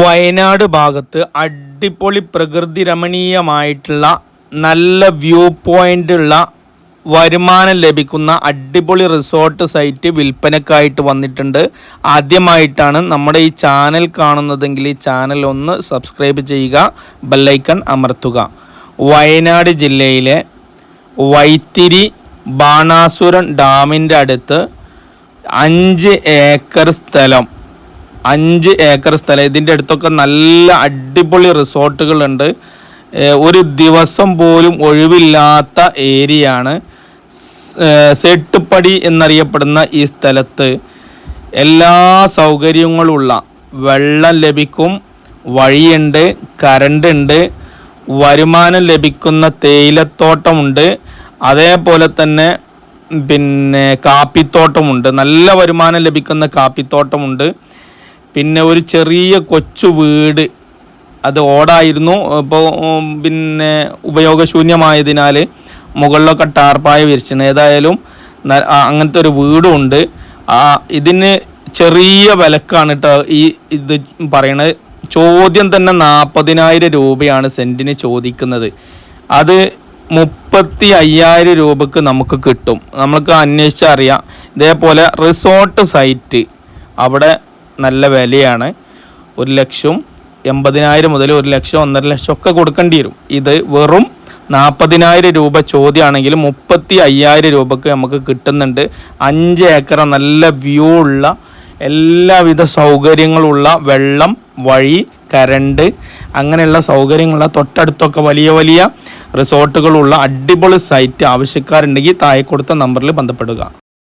വയനാട് ഭാഗത്ത് അടിപൊളി പ്രകൃതി രമണീയമായിട്ടുള്ള നല്ല വ്യൂ പോയിന്റ് ഉള്ള വരുമാനം ലഭിക്കുന്ന അടിപൊളി റിസോർട്ട് സൈറ്റ് വിൽപ്പനക്കായിട്ട് വന്നിട്ടുണ്ട്. ആദ്യമായിട്ടാണ് നമ്മുടെ ഈ ചാനൽ കാണുന്നതെങ്കിൽ ഈ ചാനൽ ഒന്ന് സബ്സ്ക്രൈബ് ചെയ്യുക ബെല്ലൈക്കൺ അമർത്തുക. വയനാട് ജില്ലയിലെ വൈത്തിരി ബാണാസുരൻ ഡാമിന്റെ അടുത്ത് അഞ്ച് ഏക്കർ സ്ഥലം അഞ്ച് ഏക്കർ സ്ഥലം. ഇതിന്റെ അടുത്തൊക്കെ നല്ല അടിപൊളി റിസോർട്ടുകളുണ്ട്. ഒരു ദിവസം പോലും ഒഴിവില്ലാത്ത ഏരിയയാണ്. സെട്ടുപ്പടി എന്നറിയപ്പെടുന്ന ഈ സ്ഥലത്ത് എല്ലാ സൗകര്യങ്ങളുള്ള വെള്ളം ലഭിക്കും വഴിയുണ്ട് കറണ്ട് ഉണ്ട് വരുമാനം ലഭിക്കുന്ന തേയിലത്തോട്ടമുണ്ട് അതേപോലെ തന്നെ പിന്നെ കാപ്പിത്തോട്ടമുണ്ട്. നല്ല വരുമാനം ലഭിക്കുന്ന കാപ്പിത്തോട്ടമുണ്ട്. പിന്നെ ഒരു ചെറിയ കൊച്ചു വീട്. അത് ഓടായിരുന്നു. ഇപ്പോൾ പിന്നെ ഉപയോഗശൂന്യമായതിനാൽ മുകളിലൊക്കെ ടാർപ്പായ വിരിച്ചിട്ടുണ്ട് ഏതായാലും അങ്ങനത്തെ ഒരു വീടും ഉണ്ട്. ആ ഇതിന് ചെറിയ വിലക്കാണ് കേട്ടോ ഈ ഇത് പറയണത്. ചോദ്യം തന്നെ നാൽപ്പതിനായിരം രൂപയാണ് സെന്റിന് ചോദിക്കുന്നത്. അത് മുപ്പത്തി അയ്യായിരം രൂപക്ക് നമുക്ക് കിട്ടും. നമുക്ക് അന്വേഷിച്ചറിയാം. ഇതേപോലെ റിസോർട്ട് സൈറ്റ്. അവിടെ നല്ല വിലയാണ്. ഒരു ലക്ഷം എൺപതിനായിരം മുതൽ ഒരു ലക്ഷം ഒന്നര ലക്ഷം ഒക്കെ കൊടുക്കേണ്ടി വരും. ഇത് വെറും നാൽപ്പതിനായിരം രൂപ ചോദ്യമാണെങ്കിൽ മുപ്പത്തി അയ്യായിരം രൂപക്ക് നമുക്ക് കിട്ടുന്നുണ്ട്. അഞ്ച് ഏക്കർ നല്ല വ്യൂ ഉള്ള എല്ലാവിധ സൗകര്യങ്ങളുള്ള വെള്ളം വഴി കരണ്ട് അങ്ങനെയുള്ള സൗകര്യങ്ങളുള്ള തൊട്ടടുത്തൊക്കെ വലിയ വലിയ റിസോർട്ടുകളുള്ള അടിപൊളി സൈറ്റ് ആവശ്യക്കാരുണ്ടെങ്കിൽ താഴെ കൊടുത്ത നമ്പറിൽ ബന്ധപ്പെടുക.